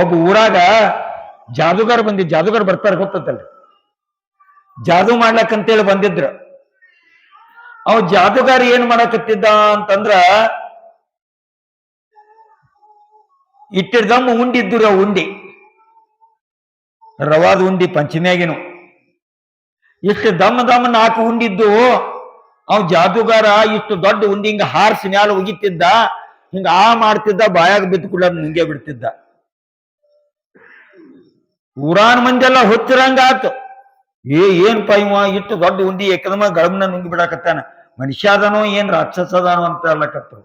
ಒಬ್ಬ ಊರಾಗ ಜಾದುಗಾರ ಬಂದಿದ್, ಜಾದುಗಾರ ಬರ್ತಾರೆ ಗೊತ್ತಲ್ಲ ಜಾದು ಮಾಡ್ಲಕ್ಕಂತೇಳಿ ಬಂದಿದ್ರು. ಅವ ಜಾದುಗಾರ ಏನ್ ಮಾಡಕತ್ತಿದ್ದ ಅಂತಂದ್ರ ಇಟ್ಟಿಡ್ದಮ್ಮ ಇದ್ದರು ಉಂಡಿ. ರವಾದ ಉಂಡಿ ಪಂಚಮಿಯಾಗಿನು. ಇಷ್ಟು ದಮ್ಮ ದಮ್ಮ ನಾಲ್ಕು ಉಂಡಿದ್ದು, ಅವ್ ಜಾದುಗಾರ ಇಷ್ಟು ದೊಡ್ಡ ಉಂಡಿ ಹಿಂಗ ಹಾರ್ಸಿ ಮ್ಯಾಲ ಒಗಿತಿದ್ದ, ಹಿಂಗ ಆ ಮಾಡ್ತಿದ್ದ, ಬಾಯಾಗ ಬಿದ್ದು ಕೂಡ ನುಂಗೆ ಬಿಡ್ತಿದ್ದ. ಊರಾನ್ ಹೊತ್ತಿರಂಗ ಆತು ಏ ಏನ್ ಇವ? ಇಷ್ಟು ದೊಡ್ಡ ಉಂಡಿ ಏಕದಮ ಗಳಮನ ನುಂಗಿ ಬಿಡಾಕತ್ತಾನ. ಮನುಷ್ಯ ಅದನೋ ಏನ್ ರಾಕ್ಷಸದಾನೋ ಅಂತ ಅಲ್ಲಕತ್ರು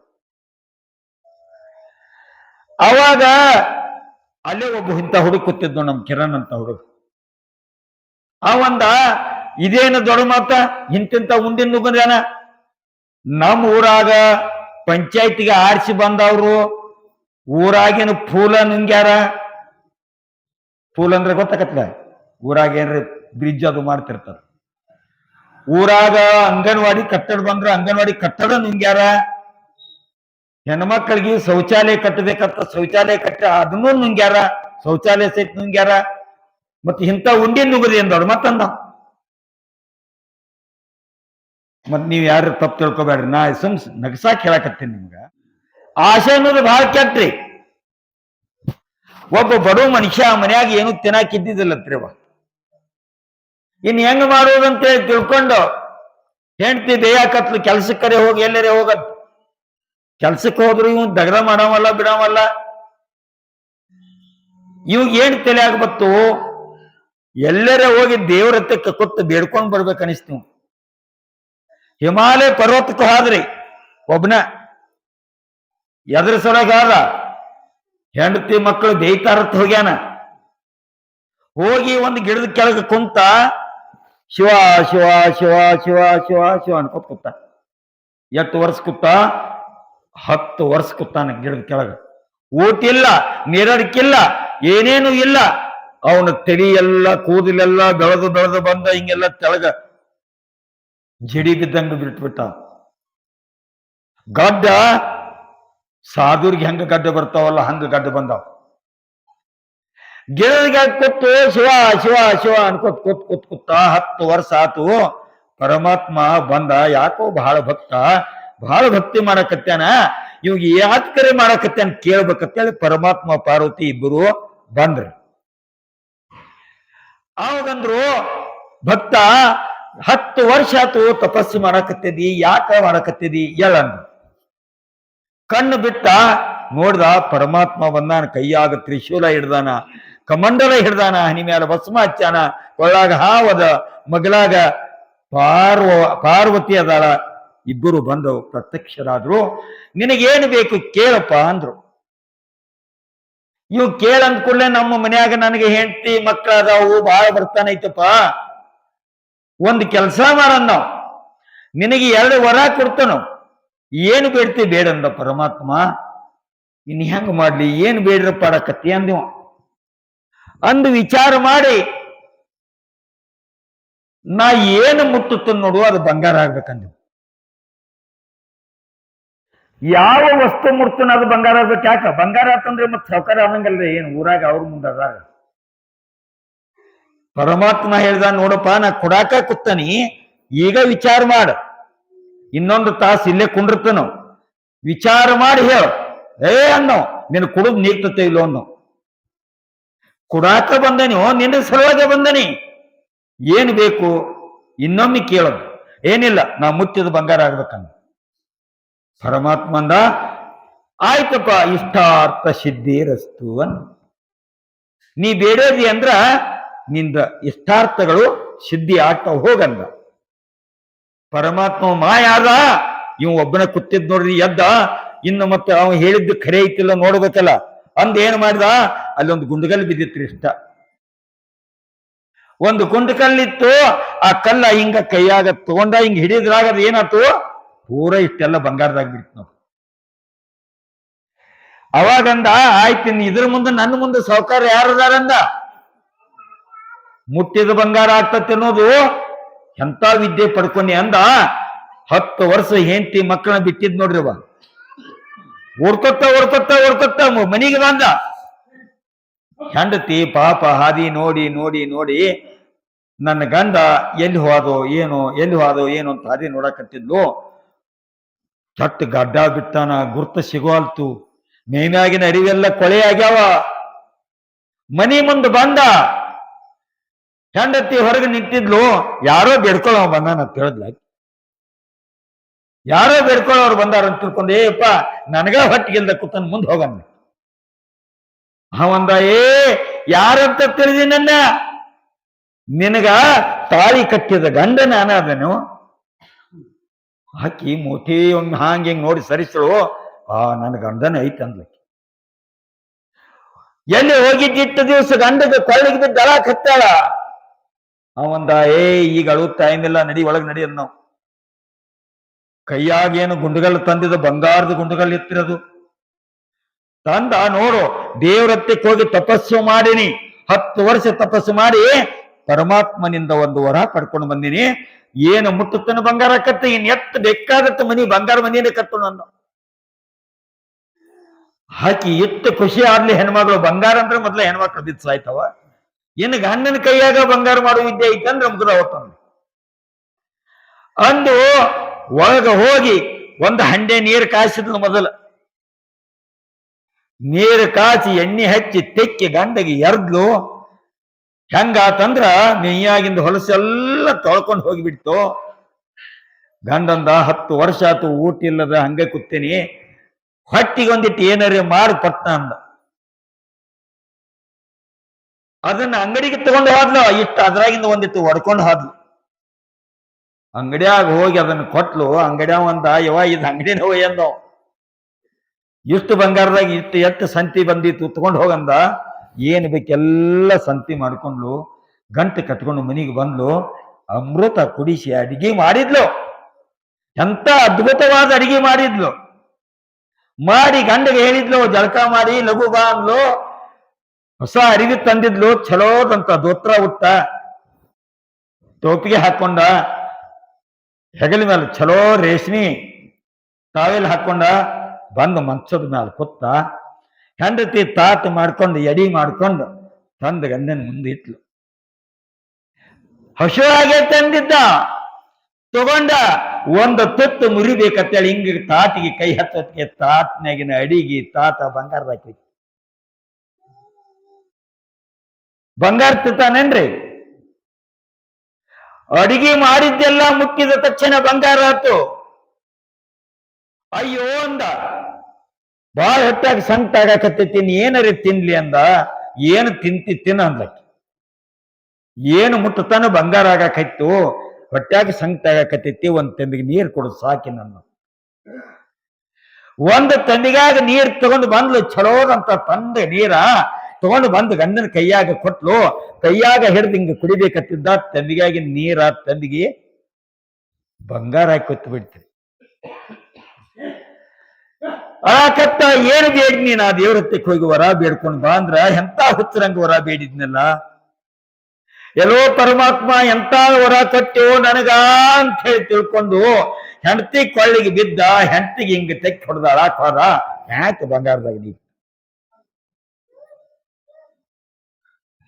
ಅವಾಗ ಅಲ್ಲೇ ಒಬ್ಬ ಇಂಥ ಹುಡುಗ ಕೂತಿದ್ದು ನಮ್ ಕಿರಣ್ ಅಂತ ಹುಡುಗ. ಅವಂದ ಇದೇನು ದೊಡ್ಡ ಮಾತ? ಇಂತಿಂತ ಉಂಡಿನ ನುಗ್ಗಂದ್ರೇನ ನಮ್ಮ ಊರಾಗ ಪಂಚಾಯತಿಗೆ ಆರಿಸಿ ಬಂದವ್ರು, ಊರಾಗಿನ ಫೂಲ ನುಂಗ್ಯಾರ. ಫೂಲ್ ಅಂದ್ರೆ ಗೊತ್ತಾಗತ್ತೆ. ಊರಾಗ ಏನ್ರಿ ಬ್ರಿಡ್ಜ್ ಅದು ಮಾಡ್ತಿರ್ತಾರ. ಊರಾಗ ಅಂಗನವಾಡಿ ಕಟ್ಟಡ ಬಂದ್ರ ಅಂಗನವಾಡಿ ಕಟ್ಟಡ ನುಂಗ್ಯಾರ ಹೆಣ್ಮಕ್ಳಿಗೆ ಶೌಚಾಲಯ ಕಟ್ಟಬೇಕಂತ ಶೌಚಾಲಯ ಕಟ್ಟ ಅದನ್ನೂ ನುಂಗ್ಯಾರ ಶೌಚಾಲಯ ಸಹಿತ ನುಂಗ್ಯಾರ ಮತ್ತೆ ಇಂಥ ಉಂಡಿ ನುಗ್ಗದಿ ಅಂದವ್ರು ಮತ್ತಂದ? ಮತ್ ನೀವ್ ಯಾರು ತಪ್ಪು ತಿಳ್ಕೊಬೇಡ್ರಿ. ನಾ ಸುಮ್ ನಗಸಾಕ್ ಹೇಳಕತ್ತೀನಿ ನಿಮ್ಗ. ಆಶೆ ಅನ್ನೋದು ಬಹಳ ಕೆಟ್ರಿ ಒಬ್ಬ ಬಡವ ಮನುಷ್ಯ ಮನ್ಯಾಗ ಏನು ತಿನ್ನಾಕಿದ್ದಿದ್ದಿಲ್ಲತ್ರಿ ಅವ ಇನ್ ಹೆಂಗ್ ಮಾಡೋದಂತ ಹೇಳಿ ತಿಳ್ಕೊಂಡು ಹೆಂಡತಿ ಬೇಯಾಕತ್ಲು ಕೆಲ್ಸಕ್ಕರೆ ಹೋಗಿ ಎಲ್ಲರೇ ಹೋಗದ್. ಕೆಲ್ಸಕ್ಕೆ ಹೋದ್ರು ಇವ್ ದಗದ ಮಾಡವಲ್ಲ, ಬಿಡವಲ್ಲ. ಇವಾಗ ಏನ್ ತಲೆ ಬತ್ತು ಎಲ್ಲರೇ ಹೋಗಿ ದೇವ್ರ ಹತ್ತಕ್ಕೆ ಕೊತ್ತು ಬೇಡ್ಕೊಂಡ್ ಬರ್ಬೇಕು ಅನಿಸ್ತು. ಹಿಮಾಲಯ ಪರ್ವತಕ್ಕೆ ಹಾದ್ರಿ ಒಬ್ನ. ಎದ್ರ ಹೆಂಡತಿ ಮಕ್ಕಳು ಬೇಯ್ತಾರತ್ ಹೋಗ್ಯಾನ. ಹೋಗಿ ಒಂದು ಗಿಡದ ಕೆಳಗೆ ಕುಂತ ಶಿವ ಶಿವ ಶಿವ ಶಿವ ಶಿವ ಶಿವ ಅನ್ಕೋತ ಕೂತ ಎಟ್ಟು ವರ್ಷ ಕೂತ ಹತ್ತು ವರ್ಷ ಕೂತಾನ ಗಿಡದ ಕೆಳಗೆ. ಊಟ ಇಲ್ಲ ನೀರಡಿಕಿಲ್ಲ, ಏನೇನು ಇಲ್ಲ. ಅವನ ತಡಿ ಎಲ್ಲ, ಕೂದಲೆಲ್ಲ ಬೆಳೆದು ಬೆಳೆದು ಬಂದ ಹಿಂಗೆಲ್ಲ ತೆಳಗ ಜಡಿ ಬಿದ್ದಂಗ ಬಿಟ್ಬಿಟ್ಟ. ಗಡ್ಡ ಸಾಧುರ್ಗೆ ಹೆಂಗ ಗಡ್ಡೆ ಬರ್ತಾವಲ್ಲ, ಹಂಗ ಗಡ್ಡೆ ಬಂದಾವ. ಗಿಡದಿಗೆ ಕೂತು ಶಿವ ಶಿವ ಶಿವ ಅನ್ಕೋತ್, ಕೂತ್ ಕೂತ್, ಕೂತ, ಹತ್ತು ವರ್ಷ ಆತು. ಪರಮಾತ್ಮ ಬಂದ, ಯಾಕೋ ಬಹಳ ಭಕ್ತ, ಬಹಳ ಭಕ್ತಿ ಮಾಡಕತ್ತಾನ? ಇವಾಗ ಯಾತ್ ಕರೆ ಅಂತ ಕೇಳ್ಬೇಕಂತೇಳಿ ಪರಮಾತ್ಮ, ಪಾರ್ವತಿ ಇಬ್ಬರು ಬಂದ್ರು. ಆವಾಗಂದ್ರು, ಭಕ್ತ, ಹತ್ತು ವರ್ಷ ಆತು ತಪಸ್ಸು ಮಾಡಕತ್ತಿದಿ ಯಾಕ ಮಾಡಕತ್ತಿದಿ ಹೇಳಂದ್ರು. ಕಣ್ಣು ಬಿಟ್ಟ ನೋಡ್ದ ಪರಮಾತ್ಮ ಬಂದಾನ ಕೈಯಾಗ ತ್ರಿಶೂಲ ಹಿಡ್ದಾನ, ಕಮಂಡಲ ಹಿಡ್ದಾನ, ಹನಿ ಮೇಲೆ ಭಸ್ಮ ಹಚ್ಚಾನ ಕೊಳ್ಳಾಗ ಹಾವದ ಮಗಲಾಗ ಪಾರ್ವ, ಪಾರ್ವತಿ ಅದಾಳ, ಇಬ್ಬರು ಬಂದು ಪ್ರತ್ಯಕ್ಷರಾದ್ರು. ನಿನಗೇನು ಬೇಕು ಕೇಳಪ್ಪ ಅಂದ್ರು. ಇವ್ ಕೂಡಲೇ ನಮ್ಮ ಮನ್ಯಾಗ ನನಗೆ ಹೆಂಡತಿ ಮಕ್ಕಳ ಅದಾವು, ಬಾಳ ಬರ್ತಾನೈತಪ್ಪ. ಒಂದು ಕೆಲಸ ಮಾಡನ್ನ ನಿನಗೆ ಎರಡು ವರ ಕೊಡ್ತಾನು. ಏನು ಬೇಡ್ತಿ? ಬೇಡಂದ ಪರಮಾತ್ಮ. ಇನ್ ಹೆಂಗ್ ಮಾಡ್ಲಿ? ಏನ್ ಬೇಡ್ರಪ್ಪ ಪಾಡಕತ್ತಿ ಅಂದಿವ. ಅಂದು ವಿಚಾರ ಮಾಡಿ. ನಾ ಏನು ಮುಟ್ಟುತ್ತ ನೋಡುವ ಅದು ಬಂಗಾರ ಆಗ್ಬೇಕಂದ ಯಾವ ವಸ್ತು ಮುಡ್ತಾನ ಅದು ಬಂಗಾರ ಆಗ್ಬೇಕು. ಯಾಕ? ಬಂಗಾರ ಆತಂದ್ರೆ ಮತ್ತೆ ಸೌಕರ್ಯ ಆಗಂಗಲ್ರಿ ಏನು ಊರಾಗ ಅವ್ರ ಮುಂದೆ ಪರಮಾತ್ಮ ಹೇಳ್ದ ನೋಡಪ್ಪ, ನಾ ಕೊಡಾಕ ಕುತ್ತನಿ ಈಗ ವಿಚಾರ ಮಾಡ. ಇನ್ನೊಂದು ತಾಸು ಇಲ್ಲೇ ಕುಂಡಿರ್ತನು ವಿಚಾರ ಮಾಡಿ ಹೇಳ. ಏ ಅನ್ನೋ ನಿನ್ ಕುಡಿದ್ ನೀರ್ತತೆ ಇಲ್ಲೋ ಅನ್ನೋ. ಕುಡಾಕ ಬಂದನಿ ನಿನ್ನ ಸಲುವಾಗಿ ಬಂದನಿ. ಏನು ಬೇಕು? ಇನ್ನೊಮ್ಮೆ ಕೇಳೋದು. ಏನಿಲ್ಲ, ನಾ ಮುಚ್ಚಿದ ಬಂಗಾರ ಆಗ್ಬೇಕಂದ. ಪರಮಾತ್ಮಂದ, ಆಯ್ತಪ್ಪ, ಇಷ್ಟಾರ್ಥ ಸಿದ್ಧಿ ರಸ್ತು ಅನ್. ನೀ ಬೇಡೋದಿ ಅಂದ್ರ, ನಿಂದ ಇಷ್ಟಾರ್ಥಗಳು ಸಿದ್ಧಿ ಆಗ್ತಾ ಹೋಗಂದ. ಪರಮಾತ್ಮ ಮಾಯಾದ, ಇವ್ ಒಬ್ಬನ ಕುತ್ತಿದ್ ನೋಡ್ರಿ ಎದ್ದ, ಇನ್ನು ಮತ್ತೆ ಅವ ಹೇಳಿದ್ದು ಖರೆ ಐತಿಲ್ಲ ನೋಡ್ಬೇಕಲ್ಲ. ಅಂದ್ ಏನ್ ಮಾಡ್ದ? ಅಲ್ಲೊಂದು ಗುಂಡಗಲ್ ಬಿದ್ದಿತ್ರಿ ಇಷ್ಟ. ಒಂದು ಕುಂಟಕಲ್ಲಿತ್ತು ಆ ಕಲ್ಲ ಹಿಂಗ ಕೈಯಾಗ ತಗೊಂಡ, ಹಿಂಗ ಹಿಡಿದ್ರಾಗ ಅದ್ ಏನಾತು? ಪೂರ ಇಷ್ಟೆಲ್ಲ ಬಂಗಾರದಾಗ ಬಿಡ್ತು ನಾವು ಅವಾಗಂದ ಆಯ್ತು ಇದ್ರ ಮುಂದೆ ನನ್ನ ಮುಂದೆ ಸಾವುಕಾರ ಯಾರದಾರಂದ ಮುಟ್ಟಿದ ಬಂಗಾರ ಆಗ್ತತ್ತೆ ಅನ್ನೋದು ಎಂತ ವಿದ್ಯೆ ಪಡ್ಕೊಂಡಿ ಅಂದ, ಹತ್ತು ವರ್ಷ ಹೆಂಡತಿ ಮಕ್ಕಳನ್ನ ಬಿಟ್ಟಿದ್ ನೋಡ್ರಿ ಅವ ಓಡ್ಕೊತ್ತ ಓಡ್ಕೊತ್ತ ಓಡ್ಕೊತ್ತ ಮನಿಗೆ ಬಂದ. ಹೆಂಡತಿ ಪಾಪ ಹಾದಿ ನೋಡಿ ನೋಡಿ ನೋಡಿ ನನ್ನ ಗಂಡ ಎಲ್ಲಿ ಹೋದೋ ಏನೋ, ಎಲ್ಲಿ ಹೋದೋ ಏನೋ ಅಂತ ಹಾದಿ ನೋಡಕತ್ತಿದ್ಲು. ಚಟ್ ಗಡ್ಡ ಬಿಟ್ಟಾನ, ಗುರ್ತ ಸಿಗೋಲ್ತು. ಮೇನಾಗಿನ ಅರಿವೆಲ್ಲ ಕೊಳೆ ಆಗ್ಯಾವ. ಮನಿ ಮುಂದೆ ಬಂದ. ಹೆಂಡತಿ ಹೊರಗೆ ನಿಂತಿದ್ಲು, ಯಾರೋ ಬೇಡ್ಕೊಳ್ಳೋ ಬಂದಾನ ಅಂತ ಹೇಳಿದ್ಲ. ಯಾರೋ ಬೇಡ್ಕೊಳ್ಳೋರು ಬಂದಾರ ಅಂತ ತಿಳ್ಕೊಂಡು ಏಪ್ಪ ನನಗ ಹೊಟ್ಟಿಗಿಲ್ದ ಕೂತನ್, ಮುಂದೆ ಹೋಗಮ್ಮ ಅವಂದ, ಏ, ಯಾರಂತ ತಿಳಿದಿ ನನ್ನ? ನಿನಗ ತಾಳಿ ಕಟ್ಟಿದ ಗಂಡ ನಾನು ಅದನು ಹಾಕಿ ಮೂತಿ ಒಮ್ಮೆ ಹಾಂಗ ಹಿಂಗ್ ನೋಡಿ ಸರಿಸಳು, ಆ ನನ್ನ ಗಂಡನ ಐತೆ ಅಂದ್ಲ ಎಲ್ಲಿ ಹೋಗಿದ್ದಿಟ್ಟು ದಿವಸ ಗಂಡದ ಕೊಳ್ಳಿಗೆ ಬಿದ್ದು ದಳ ಅವಂದ, ಏ, ಈಗ ಅಳುವ ಟೈಮ್ ನಡಿ, ಒಳಗ್ ನಡಿ ನಾವು. ಕೈಯಾಗೇನು ಗುಂಡುಗಲ್ ತಂದಿದ್ದು, ಬಂಗಾರದ ಗುಂಡುಗಲ್ ಎತ್ತಿರೋದು. ತಂದ, ನೋಡು ದೇವರತ್ತಕ್ಕೆ ಹೋಗಿ ತಪಸ್ಸು ಮಾಡಿನಿ. ಹತ್ತು ವರ್ಷ ತಪಸ್ಸು ಮಾಡಿ ಪರಮಾತ್ಮನಿಂದ ಒಂದು ವರ ಪಡ್ಕೊಂಡು ಬಂದಿನಿ. ಏನು ಮುಟ್ಟುತ್ತನ ಬಂಗಾರ ಕತ್ತ, ಇನ್ ಎತ್ತ ಬೇಕಾದತ್ತ ಮನಿ ಬಂಗಾರ ಮನಿಯೇ ಕತ್ತು ನನ್ನ ಹಾಕಿ ಎತ್ತು ಖುಷಿ ಆಗ್ಲಿ ಹೆಣ್ಮಗಳು. ಬಂಗಾರ ಅಂದ್ರೆ ಮೊದ್ಲ ಹೆಣ್ಮಕ್ಳು ಸಾಯ್ತವ. ಇನ್ನು ಗಂಡನ ಕೈಯಾಗ ಬಂಗಾರ ಮಾಡುವ ವಿದ್ಯೆ ಐತಂದ್ರೆ ಮುಗಿದ ಅವತ್ತೊಂದು ಅಂದು ಒಳಗ ಹೋಗಿ ಒಂದು ಹಂಡೆ ನೀರು ಕಾಯಿಸಿದ್ಲು ಮೊದಲು. ನೀರು ಕಾಸಿ ಎಣ್ಣೆ ಹಚ್ಚಿ ತೆಕ್ಕಿ ಗಂಡಗೆ ಎರ್ದ್ಲು. ಹೆಂಗಾತಂದ್ರ ನೀಯಾಗಿಂದ ಹೊಲಸೆಲ್ಲ ತೊಳ್ಕೊಂಡು ಹೋಗಿಬಿಡ್ತು. ಗಂಡಂದ ಹತ್ತು ವರ್ಷ ಆತು ಊಟ ಇಲ್ಲದ ಹಂಗೆ ಕೂತೀನಿ. ಹೊಟ್ಟಿಗೆ ಒಂದಿಟ್ಟು ಏನಾರ ಮಾಡಿ ಕೊಟ್ಟ ಅಂದ. ಅದನ್ನ ಅಂಗಡಿಗೆ ತಗೊಂಡು ಹೋದ್ಲು, ಇಷ್ಟು ಅದ್ರಾಗಿಂದ ಒಂದಿತ್ತು ಹೊಡ್ಕೊಂಡು ಹೋದ್ಲು. ಅಂಗಡಿಯಾಗ ಹೋಗಿ ಅದನ್ನ ಕೊಟ್ಲು ಅಂಗಡಿಯ ಒಂದ ಯವ ಇದು ಅಂಗಡಿನ ಹೋಯಂದೋ ಇಷ್ಟು ಬಂಗಾರದಾಗ ಇಷ್ಟು ಎತ್ತ ಸಂತಿ ಬಂದಿತ್ತು, ತಗೊಂಡು ಹೋಗಂದ ಏನ್ ಬೇಕೆಲ್ಲ ಸಂತಿ ಮಾಡ್ಕೊಂಡ್ಲು, ಗಂಟು ಕಟ್ಕೊಂಡು ಮನಿಗೆ ಬಂದ್ಲು, ಅಮೃತ ಕುಡಿಸಿ ಅಡಿಗೆ ಮಾಡಿದ್ಲು. ಎಂತ ಅದ್ಭುತವಾದ ಅಡಿಗೆ ಮಾಡಿದ್ಲು. ಮಾಡಿ ಗಂಡಗೆ ಹೇಳಿದ್ಲು, ಜಳಕ ಮಾಡಿ, ಲಘು ಬಾ ಅಂದ್ಲು. ಹೊಸ ಅರಿವಿ ತಂದಿದ್ಲು ಚಲೋದಂತ ದೋತ್ರ ಉಟ್ಟ ಟೋಪಿಗೆ ಹಾಕೊಂಡ. ಹೆಗಲ ಮೇಲೆ ಚಲೋ ರೇಷ್ಮಿ. ತಾವೆಲ್ ಹಾಕೊಂಡ. ಬಂದು ಮಂಚದ ಮೇಲೆ ಕೂತ ಹೆಂಡತಿ ತಾತ ಮಾಡ್ಕೊಂಡು, ಎಡಿ ಮಾಡ್ಕೊಂಡು ತಂದ ಗಂಡನ ಮುಂದೆ ಇಟ್ಲು. ಹಸುವಾಗೆ ತಂದಿದ್ದ. ತಗೊಂಡ ಒಂದು ತುತ್ತು ಮುರಿಬೇಕಂತೇಳಿ ಹಿಂಗ ತಾಟಿಗೆ ಕೈ ಹತ್ತಿಗೆ ತಾತನಾಗಿನ ಅಡಿಗೆ ತಾತ ಬಂಗಾರದ ಬಂಗಾರ ತಿಂತಾನೇನ್ರಿ? ಅಡಿಗೆ ಮಾಡಿದ್ದೆಲ್ಲ ಮುಕ್ಕಿದ ತಕ್ಷಣ ಬಂಗಾರ ಆತು. ಅಯ್ಯೋ ಅಂದ. ಬಾಳ ಹೆಚ್ಚಾಗಿ ಸಂಕಟ ಆಗಾಕತ್ತೈತಿ ಏನರಿ ತಿನ್ಲಿ ಅಂದ. ಏನು ತಿಂತಿ ತಿನ್ನ ಅಂದಕ್ಕೆ ಏನು ಮುಟ್ಟತಾನ ಬಂಗಾರ ಆಗಾಕೈತು. ಹೊಟ್ಟಾಗಿ ಸಂಕಟ ಆಗಾಕತ್ತೈತಿ, ಒಂದ್ ತಂದಿಗೆ ನೀರು ಕೊಡು ಸಾಕಿ ನನ್ನ. ಒಂದು ತಂದಿಗಾಗ ನೀರು ತಗೊಂಡು ಬಂದ್ಲು ಚಲೋದಂತ ತಂದೆ ನೀರ. ತಗೊಂಡು ಬಂದು ಗಂಡನ ಕೈಯಾಗ ಕೊಟ್ಲು, ಕೈಯಾಗ ಹಿಡಿದು ಹಿಂಗ ಕುಡಿಬೇಕತ್ತಿದ್ದ ತಂದಿಗಾಗಿ ನೀರ, ತಂದಿಗೆ ಬಂಗಾರ ಹಾಕಿ ಕೊತ್ತು ಬಿಡ್ತೀರಿ ಆ ಕತ್ತ ಏನು ಆ ದೇವ್ರ ಹತ್ತಿಕ್ ಹೋಗಿ ವರ ಬೇಡ್ಕೊಂಡು ಬಾ ಅಂದ್ರ ಎಂತ ಹುಚ್ಚರಂಗ ವರ ಬೇಡಿದ್ನಲ್ಲ? ಎಲ್ಲೋ ಪರಮಾತ್ಮ ಎಂತ ವರ ಕೊಟ್ಟೆವು ನನಗ ಅಂತ ಹೇಳಿ ತಿಳ್ಕೊಂಡು ಹೆಂಡತಿ ಕೊಳ್ಳಿಗೆ ಬಿದ್ದ, ಹೆಂಡತಿಗೆ ಹಿಂಗ ತೆಕ್ಕಿ ಹೊಡೆದ ಹೋದ ಯಾಕೆ ಬಂಗಾರದಾಗ ನೀ?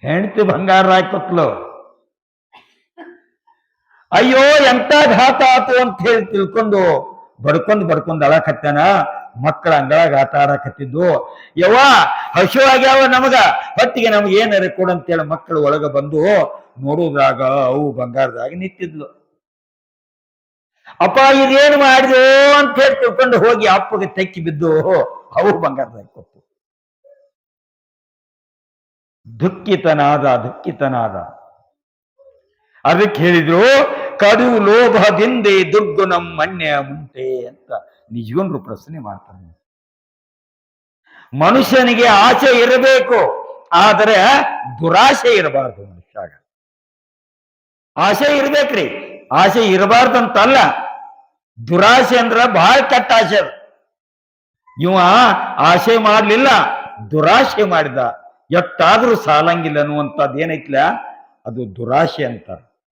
ಹೆಂಡತಿ ಬಂಗಾರ ಹಾಕೊತ್ಲು ಅಯ್ಯೋ, ಎಂತ ಘಾತ ಆತು ಅಂತ ಹೇಳಿ ತಿಳ್ಕೊಂಡು ಬಡ್ಕೊಂಡು ಬಡ್ಕೊಂಡು ಅಳಕತ್ತಾನ ಮಕ್ಕಳ ಅಂಗಳಾಗ ಆಟ ಆಡಕತ್ತಿದ್ದು. ಯವ್ವ ಹಸು ಆಗ್ಯಾವ ನಮಗ. ಹೊತ್ತಿಗೆ ನಮ್ಗೆ ಏನಾರ ಕೊಡಂತೇಳಿ ಮಕ್ಕಳು ಒಳಗ ಬಂದು ನೋಡುದ್ರಾಗ ಅವು ಬಂಗಾರದಾಗ ನಿಂತಿದ್ಲು. ಅಪ್ಪ, ಇದೇನು ಮಾಡಿದೋ ಅಂತ ಹೇಳಿ ತಿಳ್ಕೊಂಡು ಹೋಗಿ ಅಪ್ಪಗೆ ತೆಕ್ಕಿ ಬಿದ್ದು ಅವು ಬಂಗಾರದಾಗ ದುಃಖಿತನಾದ ದುಃಖಿತನಾದ. ಅದಕ್ಕೆ ಹೇಳಿದ್ರು ಕಡು ಲೋಭದಿಂದೆ ದುರ್ಗುಣಂ ಮಣ್ಯ ಮುಂಟೆ ಅಂತ. ನಿಜವನ್ರು ಪ್ರಶ್ನೆ ಮಾಡ್ತಾನೆ ಮನುಷ್ಯನಿಗೆ ಆಸೆ ಇರಬೇಕು, ಆದರೆ ದುರಾಸೆ ಇರಬಾರ್ದು ಮನುಷ್ಯಾಗ. ಆಸೆ ಇರ್ಬೇಕ್ರಿ. ಆಸೆ ಇರಬಾರ್ದಂತಲ್ಲ. ದುರಾಸೆ ಅಂದ್ರ ಬಹಳ ಕೆಟ್ಟ ಆಸೆ ಇವ ಆಸೆ ಮಾಡಲಿಲ್ಲ, ದುರಾಸೆ ಮಾಡಿದ. ಎಷ್ಟಾದ್ರೂ ಸಾಲಂಗಿಲ್ಲ ಅನ್ನುವಂಥದ್ದು ಏನೈತ್ಲ? ಅದು ದುರಾಶೆ ಅಂತಾರೆ.